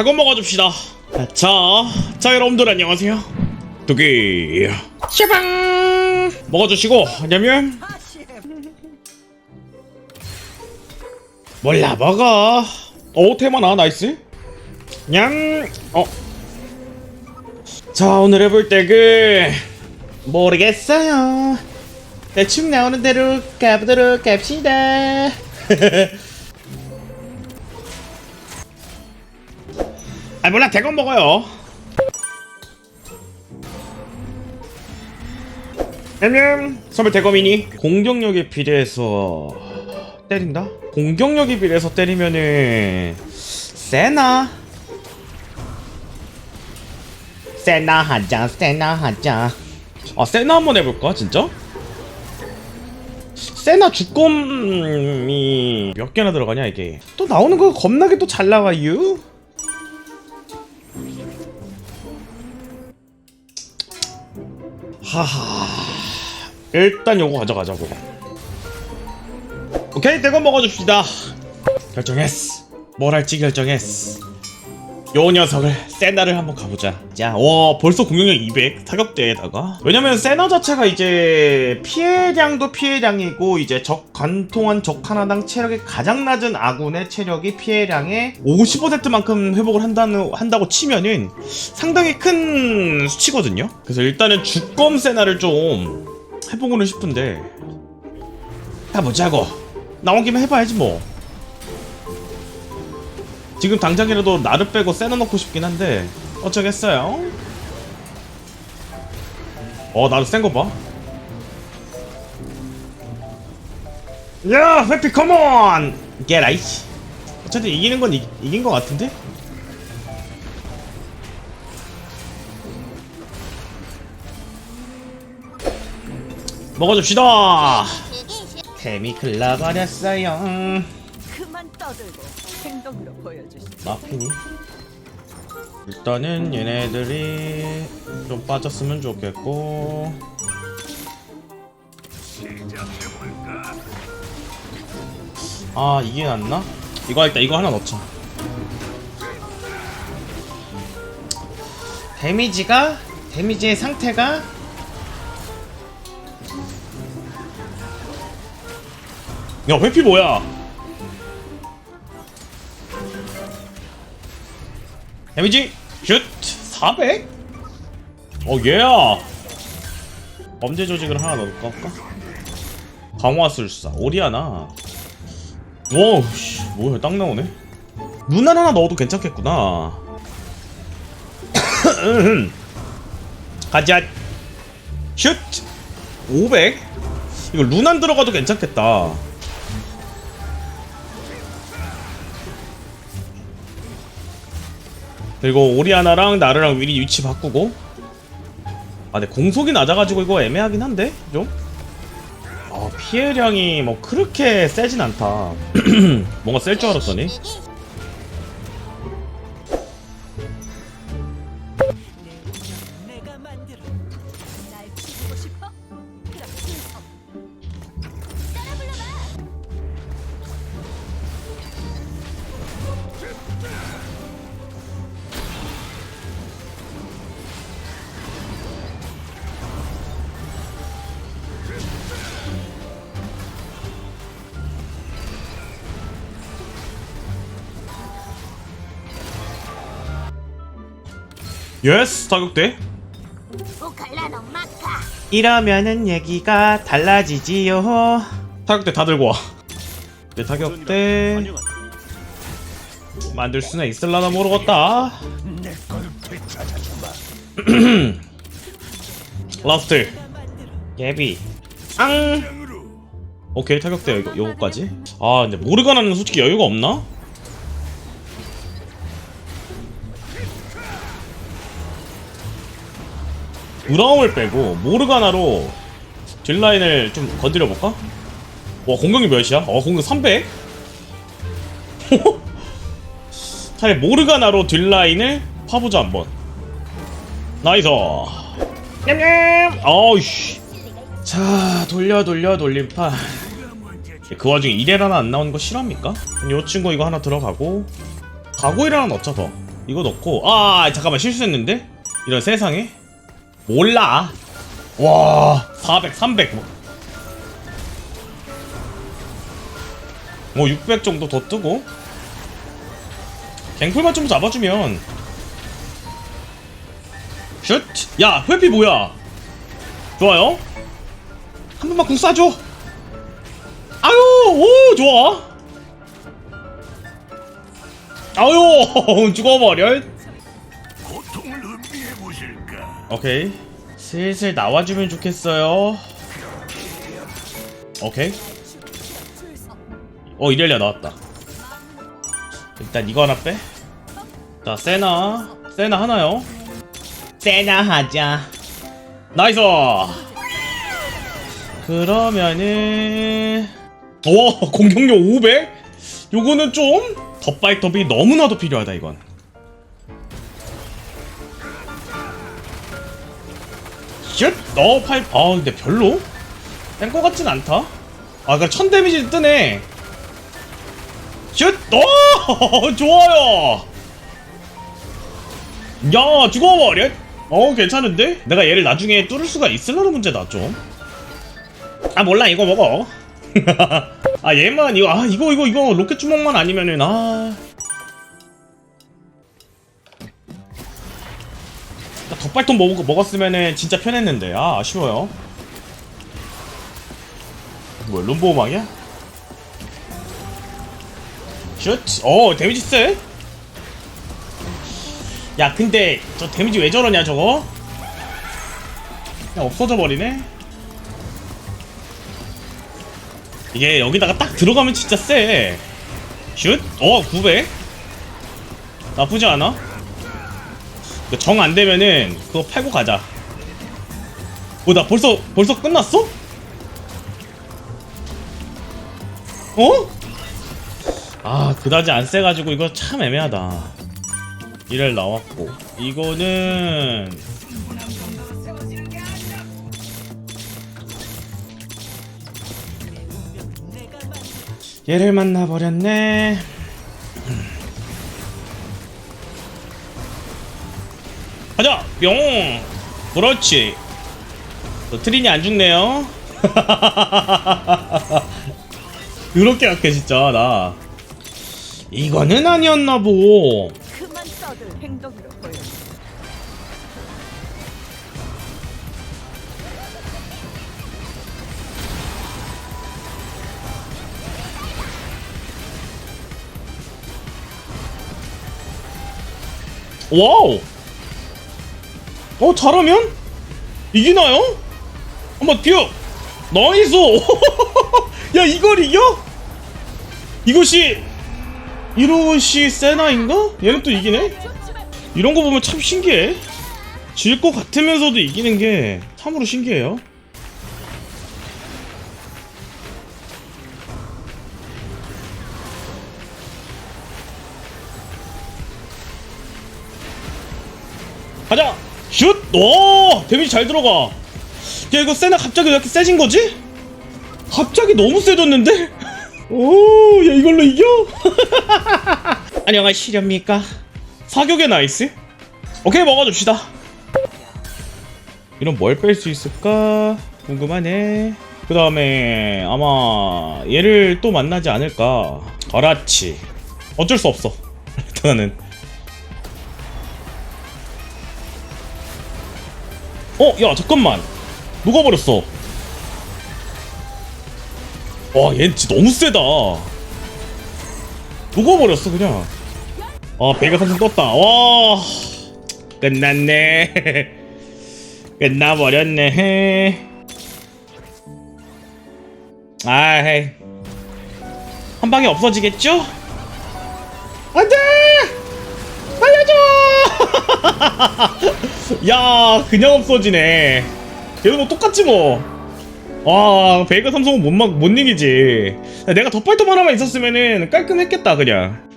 대건 먹어줍시다. 자, 자 여러분들 안녕하세요. 두기 샤방 먹어주시고 냠냠 몰라 먹어. 오 테마나 나이스. 냠 어. 자 오늘 해볼 덱은 모르겠어요. 대충 나오는 대로 가보도록 합시다. 아 몰라. 대건 먹어요. 냠냠. 선배 대검이니? 공격력에 비례해서 때린다? 공격력에 비례해서 때리면은 세나? 세나 하자 세나 하자. 아 세나 한번 해볼까 진짜? 세나 주검이 몇 개나 들어가냐 이게? 또 나오는 거 겁나게 또 잘 나와요 하하. 일단 요거 가져가자고. 오케이 대건 먹어줍시다. 결정했어. 뭘 할지 결정했어 요 녀석을 세나를 한번 가보자. 자 와 벌써 공격력 200 타격대에다가? 왜냐면 세나 자체가 이제 피해량도 피해량이고 이제 적 관통한 적 하나당 체력이 가장 낮은 아군의 체력이 피해량의 50%만큼 회복을 한다는 한다고 치면은 상당히 큰 수치거든요? 그래서 일단은 주검 세나를 좀 해보고는 싶은데. 해보자고. 나온 김에 해봐야지 뭐 지금 당장이라도 나를 빼고 세나 넣고 싶긴 한데 어쩌겠어요? 어 나도 센거 봐. 야 회피 컴온 게라이씨 어차피 이기는 건 이, 이긴 거 같은데? 먹어줍시다! 템이 글라버렸어요 그만 떠들고 행동으로 보여주시죠. 마피니 일단은 얘네들이 좀 빠졌으면 좋겠고 아 이게 낫나? 이거 일단 이거 하나 넣자 데미지가 데미지의 상태가 야 회피 뭐야 데미지 슛 400? 어 얘야 범죄 조직을 하나 넣을까 볼까? 강화술사 오리아나 와우 씨 뭐야 딱 나오네 루난 하나 넣어도 괜찮겠구나 가자 슛 500? 이거 루난 들어가도 괜찮겠다 그리고 오리아나랑 나르랑 미리 위치 바꾸고. 아 근데 공속이 낮아가지고 이거 애매하긴 한데? 좀? 아 피해량이 뭐 그렇게 세진 않다. 뭔가 셀 줄 알았더니 예스 마카. 이러면은 얘기가 달라지지요. 타격대 다 들고 와. 내 타격대 만들 수는 있을라나 모르겠다. 라스트. 예비. 앙. 오케이 타격대 이거 요거까지? 아 근데 모르가나는 솔직히 여유가 없나? 브라움을 빼고 모르가나로 뒷라인을 좀 건드려 볼까? 와 공격이 몇이야? 어 공격 300? 차라리 모르가나로 뒷라인을 파보자 한번 나이스 냠냠 어우씨 자 돌려 돌려 돌림판 그 와중에 이레라나 안 나오는 거 실합니까? 요 친구 이거 하나 들어가고 가고일 하나 넣자 더 이거 넣고 아 잠깐만 실수했는데 이런 세상에 몰라. 와 400 300 뭐, 600 정도 더 뜨고. 갱플만 좀 잡아주면. 슛! 야 회피 뭐야? 좋아요. 한 번만 궁 쏴줘. 아유 오 좋아. 아유 죽어버려 오케이. 슬슬 나와주면 좋겠어요. 오케이. 어 이렐리아 나왔다. 일단 이거 하나 빼 자 세나. 세나 하나요? 세나 하자. 나이스! 그러면은 오 공격력 500? 요거는 좀 덧발톱이 너무나도 필요하다 이건 슛! 어, 파이, 아, 근데 별로? 뺀거 같진 않다? 아, 그니까 천 데미지 뜨네. 슛! 어! 좋아요! 야, 죽어버려! 어, 괜찮은데? 내가 얘를 나중에 뚫을 수가 있을라는 문제다, 좀. 아, 몰라, 이거 먹어. 아, 얘만, 이거, 아, 이거, 이거, 이거, 로켓 주먹만 아니면은, 아. 덧발톱 먹, 먹었으면은 진짜 편했는데 아 아쉬워요 뭐야 룸보호막이야? 슛! 어 데미지 세? 야 근데 저 데미지 왜 저러냐 저거? 그냥 없어져 버리네 이게 여기다가 딱 들어가면 진짜 세 슛! 어 900? 나쁘지 않아? 정 안 되면은 그거 팔고 가자. 어, 나 벌써 벌써 끝났어? 어? 아, 그다지 안 세가지고 이거 참 애매하다. 이럴 나왔고 이거는 얘를 만나버렸네. 가자! 뿅! 그렇지. 너 트린이 안 죽네요. 그렇게 약해 진짜 나. 이거는 아니었나 보. 그만 행동으로. 와우 어 잘하면 이기나요? 한번 듀 나이스 야 이걸 이겨? 이것이 이것이 세나인가? 얘는 또 이기네? 이런 거 보면 참 신기해 질 것 같으면서도 이기는 게 참으로 신기해요 가자! 슛! 오! 데미지 잘 들어가! 야, 이거 세나 갑자기 왜 이렇게 세진 거지? 갑자기 너무 세졌는데? 오, 야, 이걸로 이겨? 안녕하시렵니까? 사격의 나이스? 오케이, 먹어줍시다. 이런 뭘 뺄 수 있을까? 궁금하네. 그 다음에 아마 얘를 또 만나지 않을까. 그렇지. 어쩔 수 없어. 일단은. 어, 야, 잠깐만. 녹아버렸어. 와, 얘 진짜 너무 세다. 녹아버렸어, 그냥. 아, 배가 삼성 떴다. 와, 끝났네. 끝나버렸네. 아이, 한 방에 없어지겠죠? 안 돼! 야 그냥 없어지네. 얘도 뭐 똑같지 뭐와 베이가 삼성은 못, 막, 못 이기지. 내가 덧발톱 하나만 있었으면은 깔끔했겠다 그냥